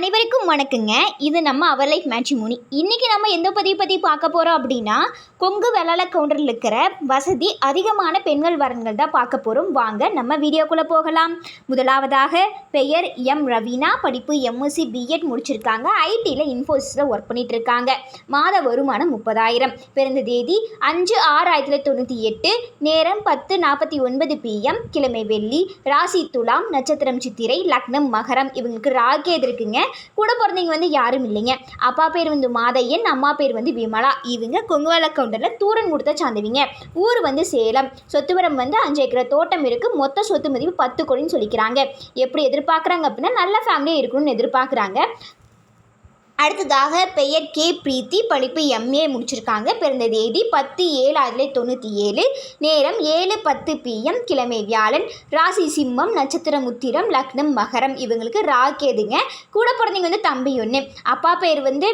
அனைவருக்கும் வணக்கங்க. இது நம்ம அவர் லைஃப் மேட்சிமோனி இன்றைக்கி நம்ம எந்த பதிவு பற்றி பார்க்க போகிறோம் அப்படின்னா கொங்கு வெள்ளாள கவுண்டரில் இருக்கிற வசதி அதிகமான பெண்கள் வரன்கள் தான் பார்க்க போகிறோம் வாங்க நம்ம வீடியோக்குள்ளே போகலாம். முதலாவதாக பெயர் எம். ரவீனா படிப்பு எம்எஸ்சி பிஎட் முடிச்சிருக்காங்க. ஐடியில் இன்ஃபோசிஸில் ஒர்க் பண்ணிட்டு இருக்காங்க மாத வருமானம் முப்பதாயிரம். பிறந்த தேதி அஞ்சு ஆறு ஆயிரத்தி தொள்ளாயிரத்தி தொண்ணூற்றி எட்டு. நேரம் பத்து நாற்பத்தி ஒன்பது பிஎம் கிழமை வெள்ளி. ராசி துலாம் நட்சத்திரம் சித்திரை லக்னம் மகரம். இவங்களுக்கு ராகேது இருக்குங்க கூட பிறந்தவங்க வந்து யாரும் இல்லைங்க. அப்பா பேர் வந்து மாதையன் அம்மா பேர் வந்து விமலா. இவங்க கொங்குவால கவுண்டரில் தூரன் கொடுத்த சாந்தவிங்க ஊர் வந்து சேலம். சொத்துவரம் வந்து அஞ்சு ஏக்கர் தோட்டம் இருக்குது மொத்த சொத்து மதிப்பு பத்து கோடின்னு சொல்லிக்கிறாங்க. எப்படி எதிர்பார்க்குறாங்க அப்படின்னா நல்ல ஃபேமிலியாக இருக்கணும்னு எதிர்பார்க்குறாங்க. அடுத்ததாக பெயர் கே பிரீத்தி படிப்பு எம்ஏ முடிச்சிருக்காங்க. பிறந்த தேதி பத்து ஏழு ஆயிரத்தி தொண்ணூற்றி ஏழு. நேரம் ஏழு பத்து பிஎம் கிழமை வியாழன். ராசி சிம்மம் நட்சத்திரம் உத்திரம் லக்னம் மகரம். இவங்களுக்கு ராக்கேதுங்க கூட பிறந்தவங்க வந்து தம்பி ஒன்று அப்பா பேர் வந்து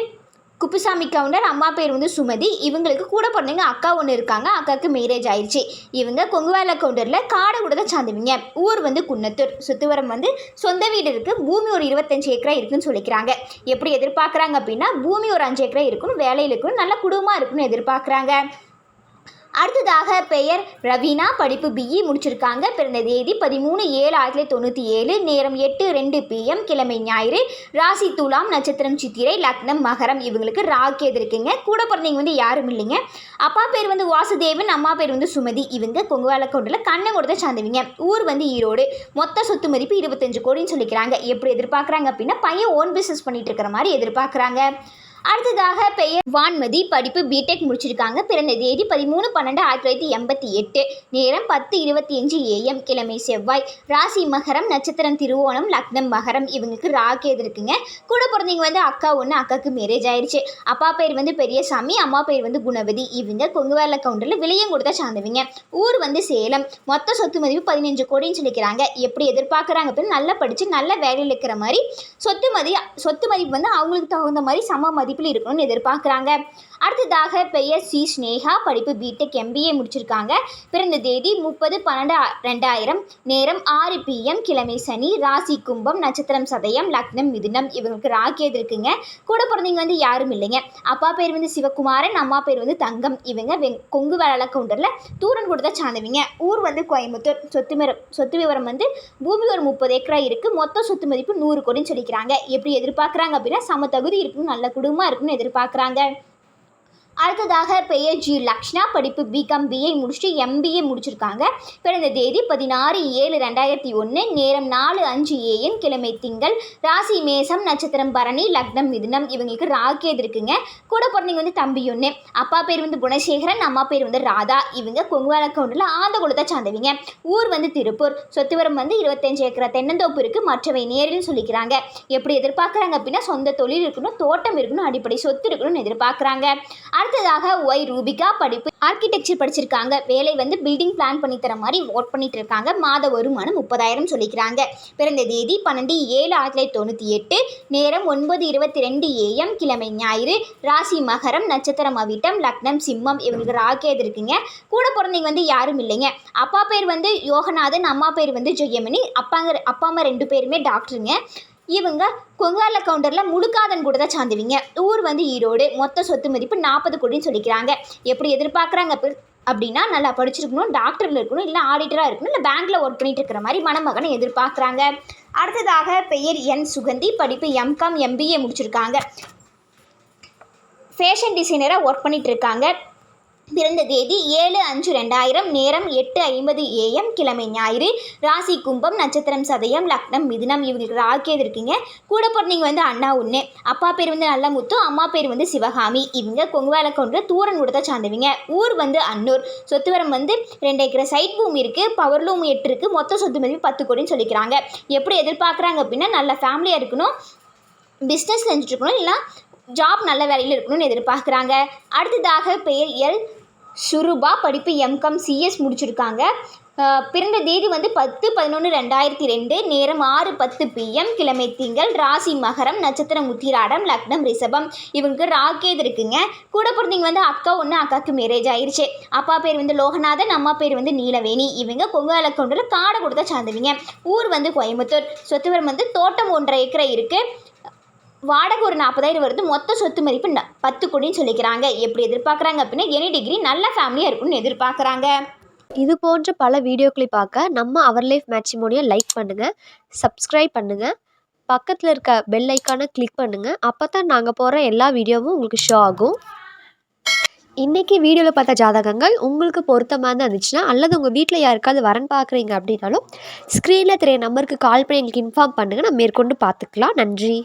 குப்புசாமி கவுண்டர் அம்மா பேர் வந்து சுமதி. இவங்களுக்கு கூட பிறந்தவங்க அக்கா ஒன்று இருக்காங்க. அக்காவுக்கு மேரேஜ் ஆயிடுச்சு இவங்க கொங்குவேல கவுண்டரில் காடை கூட தான் சார்ந்தவங்க. ஊர் வந்து குன்னத்தூர். சுத்துவரம் வந்து சொந்த வீடு இருக்குது பூமி ஒரு இருபத்தஞ்சு ஏக்கரா இருக்குன்னு சொல்லிக்கிறாங்க. எப்படி எதிர்பார்க்குறாங்க அப்படின்னா பூமி ஒரு அஞ்சு ஏக்கரா இருக்கணும் வேலையில் இருக்கணும் நல்ல குடும்பமாக இருக்கணும்னு எதிர்பார்க்குறாங்க. அடுத்ததாக பெயர் ரவீனா. படிப்பு பிஇ முடிச்சிருக்காங்க. பிறந்த தேதி பதிமூணு ஏழு ஆயிரத்தி தொள்ளாயிரத்தி தொண்ணூற்றி ஏழு. நேரம் எட்டு ரெண்டு பிஎம் கிழமை ஞாயிறு. ராசி துலாம் நட்சத்திரம் சித்திரை லக்னம் மகரம். இவங்களுக்கு ராக்கேது இருக்குங்க. கூட பிறந்தவங்க வந்து யாரும் இல்லைங்க. அப்பா பேர் வந்து வாசுதேவன் அம்மா பேர் வந்து சுமதி. இவங்க கொங்குவால கண்ணை கொடுத்த சார்ந்தவங்க. ஊர் வந்து ஈரோடு. மொத்த சொத்து மதிப்பு இருபத்தஞ்சு கோடின்னு சொல்லிக்கிறாங்க. எப்படி எதிர்பார்க்குறாங்க அப்படின்னா பையன் ஓன் பிஸ்னஸ் பண்ணிட்டு இருக்கிற மாதிரி எதிர்பார்க்குறாங்க. அடுத்ததாக பெயர் வான்மதி. படிப்பு பிடெக் முடிச்சிருக்காங்க. பிறந்த தேதி பதிமூணு பன்னெண்டு ஆயிரத்தி தொள்ளாயிரத்தி எண்பத்தி எட்டு. நேரம் பத்து இருபத்தி அஞ்சு ஏஎம் கிழமை செவ்வாய். ராசி மகரம் நட்சத்திரம் திருவோணம் லக்னம் மகரம். இவங்களுக்கு ராகேது இருக்குங்க? கூட பிறந்தவங்க வந்து அக்கா ஒன்று அக்காவுக்கு மேரேஜ் ஆயிடுச்சு அப்பா பேர் வந்து பெரியசாமி அம்மா பேர் வந்து குணவதி. இவங்க கொங்குவேல கவுண்டரில் விலையும் கொடுத்தா சார்ந்தவங்க ஊர் வந்து சேலம். மொத்த சொத்து மதிப்பு பதினஞ்சு கோடின்னு சொல்லிக்கிறாங்க. எப்படி எதிர்பார்க்குறாங்க அப்படின்னு நல்லா படித்து நல்ல வேலையில் இருக்கிற மாதிரி சொத்து மதி சொத்து மதிப்பு வந்து அவங்களுக்கு தகுந்த மாதிரி சம மதிப்பு மதிப்பில் இருக்கணும்னு எதிர்பார்க்குறாங்க. அடுத்ததாக பெயர் சி. ஸ்னேகா படிப்பு பிடெக் எம்பிஏ முடிச்சிருக்காங்க. பிறந்த தேதி முப்பது பன்னெண்டு ரெண்டாயிரம். நேரம் ஆறு பிஎம் கிழமை சனி ராசி கும்பம் நட்சத்திரம் சதயம் லக்னம் மிதுனம். இவங்களுக்கு ராக்கியது இருக்குங்க. கூட பிறந்தவங்க வந்து யாரும் இல்லைங்க. அப்பா பேர் வந்து சிவகுமாரன் அம்மா பேர் வந்து தங்கம். இவங்க வெங் கொங்கு வேளாள கவுண்டரில் தூரன் கொடுத்த சார்ந்தவங்க ஊர் வந்து கோயம்புத்தூர். சொத்து சொத்து விவரம் வந்து பூமி ஒரு முப்பது ஏக்கரா இருக்குது மொத்த சொத்து மதிப்பு நூறு கோடின்னு சொல்லிக்கிறாங்க. எப்படி எதிர்பார்க்குறாங்க அப்படின்னா சம தகுதி இருக்கணும் நல்ல குடும்பமாக இருக்குன்னு எதிர்பார்க்குறாங்க. அடுத்ததாக பெயர் ஜி லக்ஷ்னா படிப்பு பிகாம் பிஏ முடிச்சுட்டு எம்பிஏ முடிச்சிருக்காங்க. பிறந்த தேதி பதினாறு ஏழு ரெண்டாயிரத்தி ஒன்று நேரம் நாலு அஞ்சு ஏஎம் கிழமை திங்கள் ராசி மேசம் நட்சத்திரம் பரணி லக்னம் மிதுனம் இவங்களுக்கு ராக்கேது இருக்குங்க. கூட பிறந்தவங்க வந்து தம்பி ஒன்று அப்பா பேர் வந்து குணசேகரன் அம்மா பேர் வந்து ராதா. இவங்க கொங்குவால கவுண்டில் ஆந்த குலத்தை சார்ந்தவங்க. ஊர் வந்து திருப்பூர். சொத்துவரம் வந்து இருபத்தஞ்சு ஏக்கரா தென்னந்தோப்பு இருக்குது மற்றவை நேரில் சொல்லிக்கிறாங்க. எப்படி எதிர்பார்க்குறாங்க அப்படின்னா சொந்த தொழில் இருக்கணும் தோட்டம் இருக்கணும் அடிப்படை சொத்து இருக்கணும்னு எதிர்பார்க்குறாங்க. அடுத்ததாக ஒய் ரூபிகா படிப்பு. ஆர்கிடெக்சர் படிச்சிருக்காங்க. வேலை வந்து பில்டிங் பிளான் பண்ணி தர மாதிரி ஒர்க் பண்ணிட்டு இருக்காங்க. மாத வருமானம் முப்பதாயிரம் சொல்லிக்கிறாங்க. பிறந்த தேதி பன்னெண்டு ஏழு ஆயிரத்தி தொள்ளாயிரத்தி தொண்ணூற்றி எட்டு. நேரம் ஒன்பது இருபத்தி ரெண்டு ஏஎம் கிழமை ஞாயிறு. ராசி மகரம் நட்சத்திரம் அவிட்டம் லக்னம் சிம்மம். இவங்களுக்கு ராக்கேது இருக்குங்க? கூட பிறந்தவங்க வந்து யாரும் இல்லைங்க. அப்பா பேர் வந்து யோகநாதன் அம்மா பேர் வந்து ஜெயமணி. அப்பாங்க அப்பா அம்மா ரெண்டு பேருமே டாக்டருங்க இவங்க கொங்கால கவுண்டரில் முழுக்காதன் கூட தான் சார்ந்துவிங்க ஊர் வந்து ஈரோடு மொத்த சொத்து மதிப்பு நாற்பது கோடின்னு சொல்லிக்கிறாங்க. எப்படி எதிர்பார்க்குறாங்க அப்படின்னா நல்லா படிச்சிருக்கணும் டாக்டரில் இருக்கணும் இல்லை ஆடிட்டராக இருக்கணும் இல்லை பேங்க்கில் ஒர்க் பண்ணிட்டு இருக்கிற மாதிரி மணமகனை எதிர்பார்க்குறாங்க. அடுத்ததாக பெயர் என் சுகந்தி படிப்பு எம்காம் எம்பிஏ முடிச்சிருக்காங்க. ஃபேஷன் டிசைனராக ஒர்க் பண்ணிகிட்டு இருக்காங்க. பிறந்த தேதி ஏழு அஞ்சு ரெண்டாயிரம் நேரம் எட்டு ஐம்பது ஏஎம் கிழமை ஞாயிறு ராசி கும்பம் நட்சத்திரம் சதயம் லக்னம் மிதுனம் இவங்களுக்கு ராக்கியது இருக்கீங்க? கூட பிறந்தவங்க வந்து அண்ணா ஒன்று அப்பா பேர் வந்து நல்ல முத்து அம்மா பேர் வந்து சிவகாமி. இவங்க கொங்குவேலை கொண்டு தூரன் கொடுத்த சார்ந்தவங்க. ஊர் வந்து அன்னூர். சொத்துவரம் வந்து ரெண்டு ஏக்கர் சைட் பூமி இருக்குது பவர் லூம் எட்டு இருக்குது மொத்த சொத்து மதிப்பு பத்து கோடின்னு சொல்லிக்கிறாங்க. எப்படி எதிர்பார்க்குறாங்க அப்படின்னா நல்ல ஃபேமிலியாக இருக்கணும் பிஸ்னஸ் செஞ்சுட்டு இருக்கணும் இல்லை ஜாப் நல்ல வேலையில் இருக்கணும்னு எதிர்பார்க்குறாங்க. அடுத்ததாக பெயர் எல். சுருபா. படிப்பு எம்காம் சிஎஸ் முடிச்சிருக்காங்க. பிறந்த தேதி வந்து பத்து பதினொன்று ரெண்டாயிரத்தி ரெண்டு. நேரம் ஆறு பத்து பிஎம் கிழமை திங்கள். ராசி மகரம். நட்சத்திரம் உத்திராடம் லக்னம் ரிஷபம். இவங்களுக்கு ராகேது இருக்குங்க. கூட பிறந்தவங்க வந்து அக்கா ஒன்று அக்காவுக்கு மேரேஜ் ஆயிடுச்சு அப்பா பேர் வந்து லோகநாதன். அம்மா பேர் வந்து நீலவேணி. இவங்க கொங்கால கொண்டில் காடை கொடுத்தா சார்ந்தவங்க ஊர் வந்து கோயம்புத்தூர். சொத்துவரம் வந்து தோட்டம் ஒன்றரை ஏக்கரை இருக்குது வாடகை ஒரு நாற்பதாயிரம் வருது மொத்த சொத்து மதிப்பு பத்து கோடின்னு சொல்லிக்கிறாங்க. எப்படி எதிர்பார்க்குறாங்க அப்படின்னா எனி டிகிரி நல்ல ஃபேமிலியாக இருக்கும்னு எதிர்பார்க்குறாங்க. இது போன்ற பல வீடியோக்களை பார்க்க நம்ம அவர் லைஃப் மேட்சிமோனியை லைக் பண்ணுங்கள் சப்ஸ்கிரைப் பண்ணுங்கள் பக்கத்தில் இருக்க பெல் ஐக்கானை கிளிக் பண்ணுங்கள் அப்போ தான் நாங்கள் போகிற எல்லா வீடியோவும் உங்களுக்கு ஷோ ஆகும். இன்றைக்கி வீடியோவில் பார்த்த ஜாதகங்கள் உங்களுக்கு பொருத்தமாக இருந்துச்சுன்னா அல்லது உங்கள் வீட்டில் யாருக்காவது வரன் பார்க்குறீங்க அப்படின்னாலும் ஸ்க்ரீனில் தெரிய நம்பருக்கு கால் பண்ணி எங்களுக்கு இன்ஃபார்ம் பண்ணுங்கள் நம்ம மேற்கொண்டு பார்த்துக்கலாம். நன்றி.